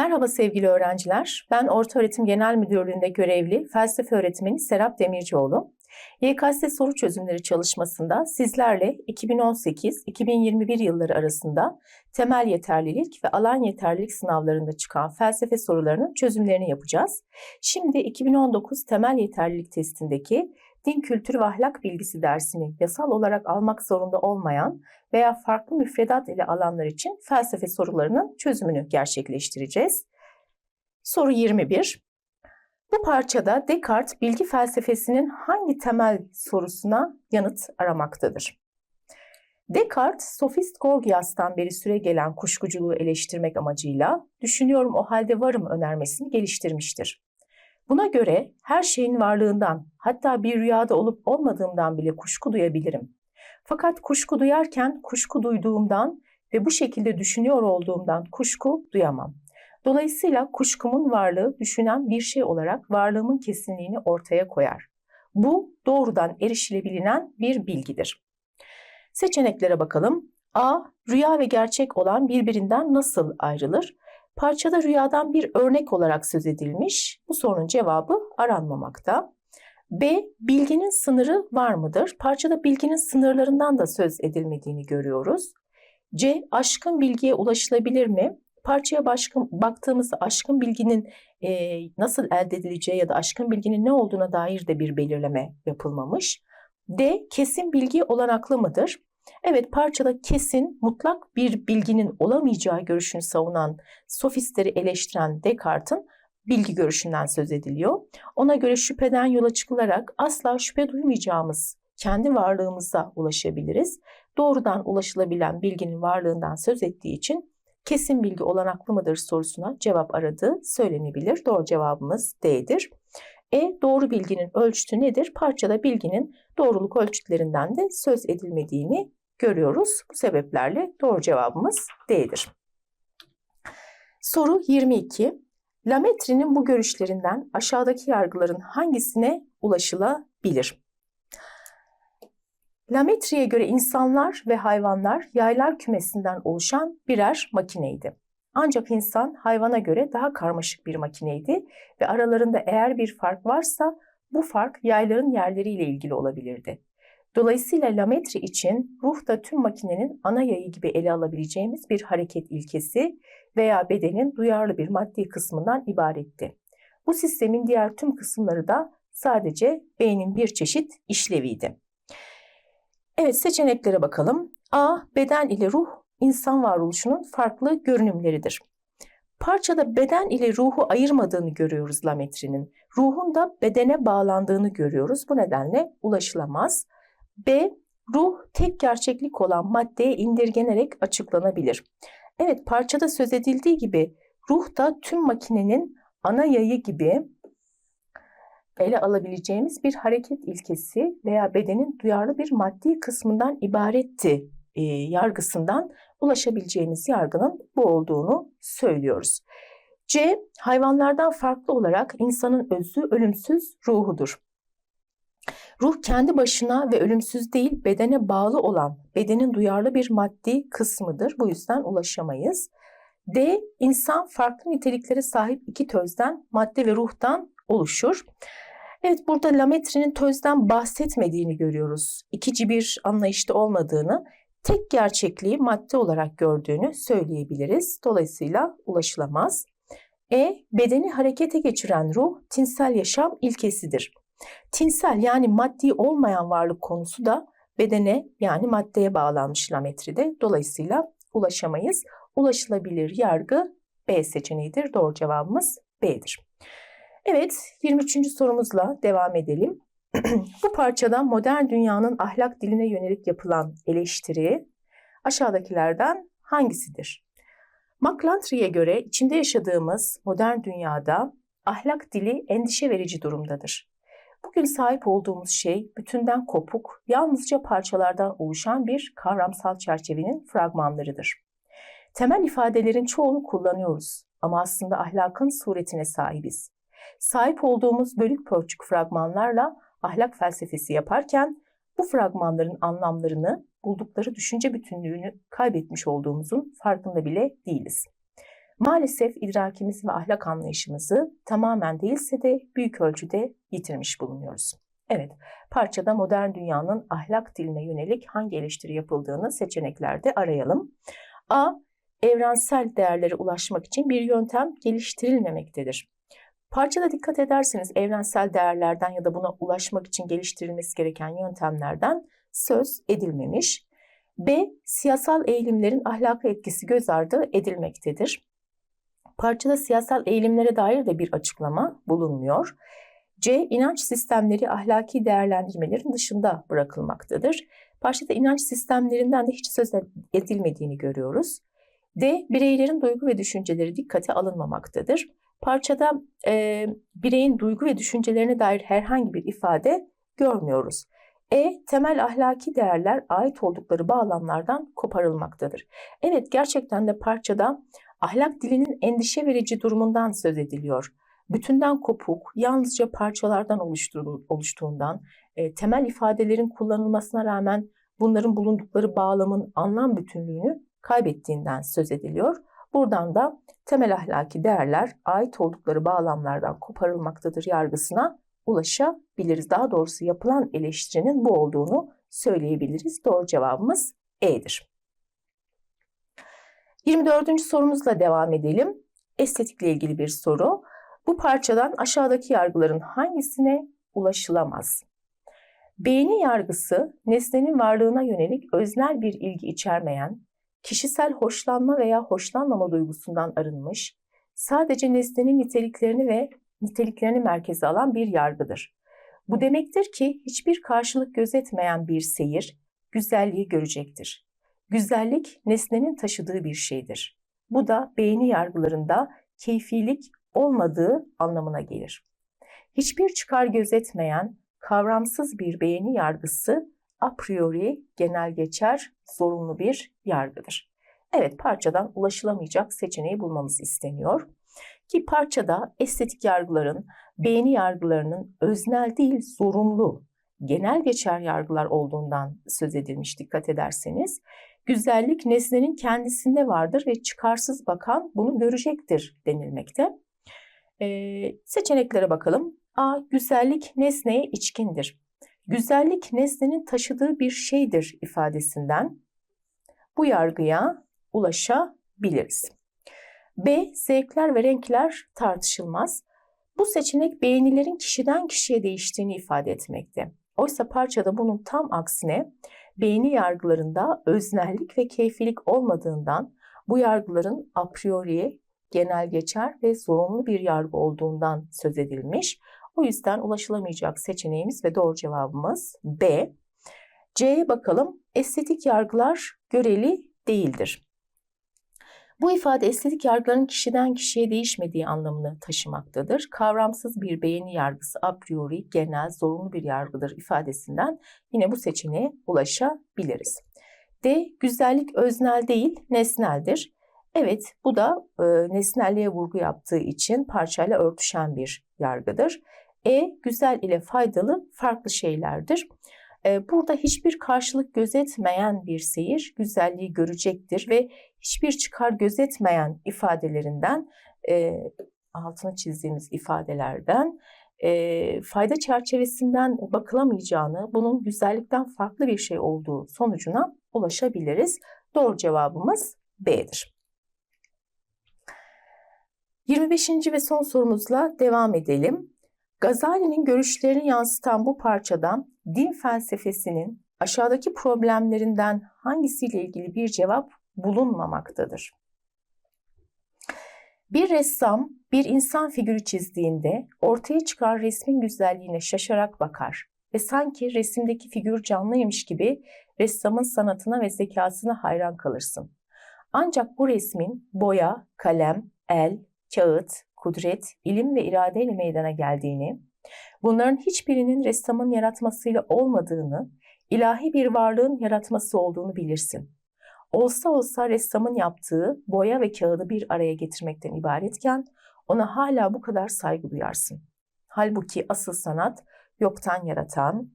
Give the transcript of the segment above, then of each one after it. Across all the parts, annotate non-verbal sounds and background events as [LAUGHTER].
Merhaba sevgili öğrenciler. Ben Ortaöğretim Genel Müdürlüğü'nde görevli felsefe öğretmeni Serap Demircioğlu. YKS soru çözümleri çalışmasında sizlerle 2018-2021 yılları arasında temel yeterlilik ve alan yeterlilik sınavlarında çıkan felsefe sorularının çözümlerini yapacağız. Şimdi 2019 temel yeterlilik testindeki din kültürü ve ahlak bilgisi dersini yasal olarak almak zorunda olmayan veya farklı müfredat ile alanlar için felsefe sorularının çözümünü gerçekleştireceğiz. Soru 21. Bu parçada Descartes bilgi felsefesinin hangi temel sorusuna yanıt aramaktadır? Descartes, sofist Gorgias'tan beri süre gelen kuşkuculuğu eleştirmek amacıyla düşünüyorum o halde varım önermesini geliştirmiştir. Buna göre her şeyin varlığından, hatta bir rüyada olup olmadığımdan bile kuşku duyabilirim. Fakat kuşku duyarken kuşku duyduğumdan ve bu şekilde düşünüyor olduğumdan kuşku duyamam. Dolayısıyla kuşkumun varlığı düşünen bir şey olarak varlığımın kesinliğini ortaya koyar. Bu doğrudan erişilebilinen bir bilgidir. Seçeneklere bakalım. A. Rüya ve gerçek olan birbirinden nasıl ayrılır? Parçada rüyadan bir örnek olarak söz edilmiş. Bu sorunun cevabı aranmamakta. B. Bilginin sınırı var mıdır? Parçada bilginin sınırlarından da söz edilmediğini görüyoruz. C. Aşkın bilgiye ulaşılabilir mi? Parçaya başkın, baktığımızda aşkın bilginin e, nasıl elde edileceği ya da aşkın bilginin ne olduğuna dair de bir belirleme yapılmamış. D. Kesin bilgi olanaklı mıdır? Evet parçada kesin, mutlak bir bilginin olamayacağı görüşünü savunan sofistleri eleştiren Descartes'in bilgi görüşünden söz ediliyor. Ona göre şüpheden yola çıkılarak asla şüphe duymayacağımız kendi varlığımıza ulaşabiliriz. Doğrudan ulaşılabilen bilginin varlığından söz ettiği için kesin bilgi olanaklı mıdır sorusuna cevap aradığı söylenebilir. Doğru cevabımız D'dir. E doğru bilginin ölçütü nedir? Parçada bilginin doğruluk ölçütlerinden de söz edilmediğini görüyoruz. Bu sebeplerle doğru cevabımız D'dir. Soru 22. Lametri'nin bu görüşlerinden aşağıdaki yargıların hangisine ulaşılabilir? Lametri'ye göre insanlar ve hayvanlar yaylar kümesinden oluşan birer makineydi. Ancak insan hayvana göre daha karmaşık bir makineydi ve aralarında eğer bir fark varsa bu fark yayların yerleriyle ilgili olabilirdi. Dolayısıyla lametri için ruh da tüm makinenin ana yayı gibi ele alabileceğimiz bir hareket ilkesi veya bedenin duyarlı bir maddi kısmından ibaretti. Bu sistemin diğer tüm kısımları da sadece beynin bir çeşit işleviydi. Evet seçeneklere bakalım. A. Beden ile ruh insan varoluşunun farklı görünümleridir. Parçada beden ile ruhu ayırmadığını görüyoruz Lametri'nin. Ruhun da bedene bağlandığını görüyoruz. Bu nedenle ulaşılamaz. B. Ruh tek gerçeklik olan maddeye indirgenerek açıklanabilir. Evet parçada söz edildiği gibi ruh da tüm makinenin ana yayı gibi ele alabileceğimiz bir hareket ilkesi veya bedenin duyarlı bir maddi kısmından ibaretti e, yargısından ulaşabileceğimiz yargının bu olduğunu söylüyoruz. C. Hayvanlardan farklı olarak insanın özü ölümsüz ruhudur. Ruh kendi başına ve ölümsüz değil bedene bağlı olan bedenin duyarlı bir maddi kısmıdır. Bu yüzden ulaşamayız. D. İnsan farklı niteliklere sahip iki tözden, madde ve ruhtan oluşur. Evet burada Lametri'nin tözden bahsetmediğini görüyoruz. İkici bir anlayışta olmadığını, tek gerçekliği madde olarak gördüğünü söyleyebiliriz. Dolayısıyla ulaşılamaz. E. Bedeni harekete geçiren ruh tinsel yaşam ilkesidir. Tinsel yani maddi olmayan varlık konusu da bedene yani maddeye bağlanmış lametride. Dolayısıyla ulaşamayız. Ulaşılabilir yargı B seçeneğidir. Doğru cevabımız B'dir. Evet 23. sorumuzla devam edelim. [CLEARS THROAT] Bu parçada modern dünyanın ahlak diline yönelik yapılan eleştiri aşağıdakilerden hangisidir? McClantry'e göre içinde yaşadığımız modern dünyada ahlak dili endişe verici durumdadır. Bugün sahip olduğumuz şey bütünden kopuk, yalnızca parçalardan oluşan bir kavramsal çerçevenin fragmanlarıdır. Temel ifadelerin çoğunu kullanıyoruz ama aslında ahlakın suretine sahibiz. Sahip olduğumuz bölük pörçük fragmanlarla ahlak felsefesi yaparken bu fragmanların anlamlarını, buldukları düşünce bütünlüğünü kaybetmiş olduğumuzun farkında bile değiliz. Maalesef idrakimiz ve ahlak anlayışımızı tamamen değilse de büyük ölçüde yitirmiş bulunuyoruz. Evet, parçada modern dünyanın ahlak diline yönelik hangi eleştiri yapıldığını seçeneklerde arayalım. A. Evrensel değerlere ulaşmak için bir yöntem geliştirilmemektedir. Parçada dikkat ederseniz evrensel değerlerden ya da buna ulaşmak için geliştirilmesi gereken yöntemlerden söz edilmemiş. B. Siyasal eğilimlerin ahlaka etkisi göz ardı edilmektedir. Parçada siyasal eğilimlere dair de bir açıklama bulunmuyor. C. İnanç sistemleri ahlaki değerlendirmelerin dışında bırakılmaktadır. Parçada inanç sistemlerinden de hiç söz edilmediğini görüyoruz. D. Bireylerin duygu ve düşünceleri dikkate alınmamaktadır. Parçada e, bireyin duygu ve düşüncelerine dair herhangi bir ifade görmüyoruz. E. Temel ahlaki değerler ait oldukları bağlamlardan koparılmaktadır. Evet gerçekten de parçada ahlak dilinin endişe verici durumundan söz ediliyor. Bütünden kopuk, yalnızca parçalardan oluştuğundan, e, temel ifadelerin kullanılmasına rağmen bunların bulundukları bağlamın anlam bütünlüğünü kaybettiğinden söz ediliyor. Buradan da temel ahlaki değerler ait oldukları bağlamlardan koparılmaktadır yargısına ulaşabiliriz. Daha doğrusu yapılan eleştirinin bu olduğunu söyleyebiliriz. Doğru cevabımız E'dir. 24. sorumuzla devam edelim. Estetikle ilgili bir soru. Bu parçadan aşağıdaki yargıların hangisine ulaşılamaz? Beğeni yargısı nesnenin varlığına yönelik öznel bir ilgi içermeyen, kişisel hoşlanma veya hoşlanmama duygusundan arınmış, sadece nesnenin niteliklerini ve niteliklerini merkeze alan bir yargıdır. Bu demektir ki hiçbir karşılık gözetmeyen bir seyir güzelliği görecektir. Güzellik nesnenin taşıdığı bir şeydir. Bu da beğeni yargılarında keyfilik olmadığı anlamına gelir. Hiçbir çıkar gözetmeyen kavramsız bir beğeni yargısı a priori genel geçer zorunlu bir yargıdır. Evet parçadan ulaşılamayacak seçeneği bulmamız isteniyor. Ki parçada estetik yargıların, beğeni yargılarının öznel değil zorunlu, genel geçer yargılar olduğundan söz edilmiş dikkat ederseniz. Güzellik nesnenin kendisinde vardır ve çıkarsız bakan bunu görecektir denilmekte. Ee, seçeneklere bakalım. A. Güzellik nesneye içkindir. Güzellik nesnenin taşıdığı bir şeydir ifadesinden bu yargıya ulaşabiliriz. B. Zevkler ve renkler tartışılmaz. Bu seçenek beğenilerin kişiden kişiye değiştiğini ifade etmekte. Oysa parçada bunun tam aksine beğeni yargılarında öznellik ve keyfilik olmadığından bu yargıların a priori genel geçer ve zorunlu bir yargı olduğundan söz edilmiş. O yüzden ulaşılamayacak seçeneğimiz ve doğru cevabımız B. C'ye bakalım. Estetik yargılar göreli değildir. Bu ifade estetik yargıların kişiden kişiye değişmediği anlamını taşımaktadır. Kavramsız bir beğeni yargısı a priori genel zorunlu bir yargıdır ifadesinden yine bu seçeneğe ulaşabiliriz. D. Güzellik öznel değil nesneldir. Evet bu da e, nesnelliğe vurgu yaptığı için parçayla örtüşen bir yargıdır. E. Güzel ile faydalı farklı şeylerdir. Burada hiçbir karşılık gözetmeyen bir seyir güzelliği görecektir ve hiçbir çıkar gözetmeyen ifadelerinden altına çizdiğimiz ifadelerden fayda çerçevesinden bakılamayacağını, bunun güzellikten farklı bir şey olduğu sonucuna ulaşabiliriz. Doğru cevabımız B'dir. 25. ve son sorumuzla devam edelim. Gazali'nin görüşlerini yansıtan bu parçadan din felsefesinin aşağıdaki problemlerinden hangisiyle ilgili bir cevap bulunmamaktadır. Bir ressam bir insan figürü çizdiğinde ortaya çıkan resmin güzelliğine şaşarak bakar ve sanki resimdeki figür canlıymış gibi ressamın sanatına ve zekasına hayran kalırsın. Ancak bu resmin boya, kalem, el, kağıt, kudret, ilim ve iradeyle meydana geldiğini, bunların hiçbirinin ressamın yaratmasıyla olmadığını, ilahi bir varlığın yaratması olduğunu bilirsin. Olsa olsa ressamın yaptığı boya ve kağıdı bir araya getirmekten ibaretken ona hala bu kadar saygı duyarsın. Halbuki asıl sanat yoktan yaratan,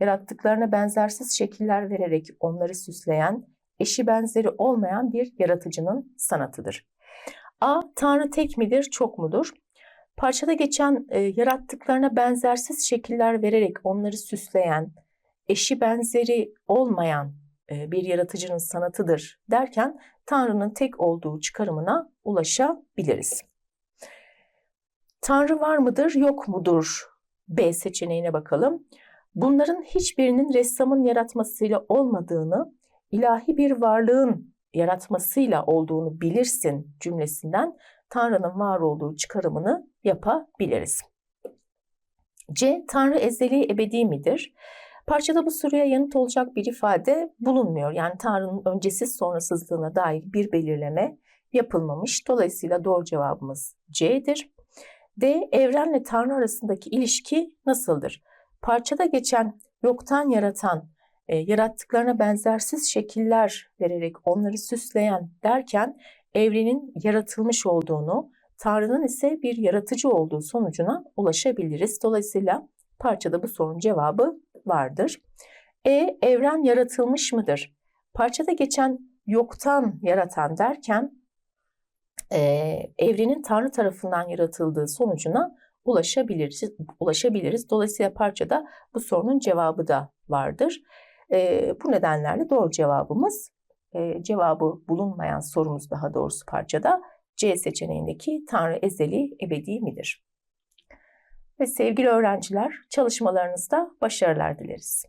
yarattıklarına benzersiz şekiller vererek onları süsleyen, eşi benzeri olmayan bir yaratıcının sanatıdır. A. Tanrı tek midir, çok mudur? Parçada geçen e, yarattıklarına benzersiz şekiller vererek onları süsleyen, eşi benzeri olmayan e, bir yaratıcının sanatıdır derken Tanrı'nın tek olduğu çıkarımına ulaşabiliriz. Tanrı var mıdır, yok mudur? B seçeneğine bakalım. Bunların hiçbirinin ressamın yaratmasıyla olmadığını, ilahi bir varlığın yaratmasıyla olduğunu bilirsin cümlesinden Tanrı'nın var olduğu çıkarımını yapabiliriz. C. Tanrı ezeli ebedi midir? Parçada bu soruya yanıt olacak bir ifade bulunmuyor. Yani Tanrı'nın öncesiz sonrasızlığına dair bir belirleme yapılmamış. Dolayısıyla doğru cevabımız C'dir. D. Evrenle Tanrı arasındaki ilişki nasıldır? Parçada geçen yoktan yaratan, e, yarattıklarına benzersiz şekiller vererek onları süsleyen derken evrenin yaratılmış olduğunu, Tanrı'nın ise bir yaratıcı olduğu sonucuna ulaşabiliriz. Dolayısıyla parçada bu sorunun cevabı vardır. E. Evren yaratılmış mıdır? Parçada geçen yoktan yaratan derken e, evrenin Tanrı tarafından yaratıldığı sonucuna ulaşabiliriz. ulaşabiliriz. Dolayısıyla parçada bu sorunun cevabı da vardır. E, bu nedenlerle doğru cevabımız e, cevabı bulunmayan sorumuz daha doğrusu parçada C seçeneğindeki Tanrı ezeli ebedi midir? Ve sevgili öğrenciler çalışmalarınızda başarılar dileriz.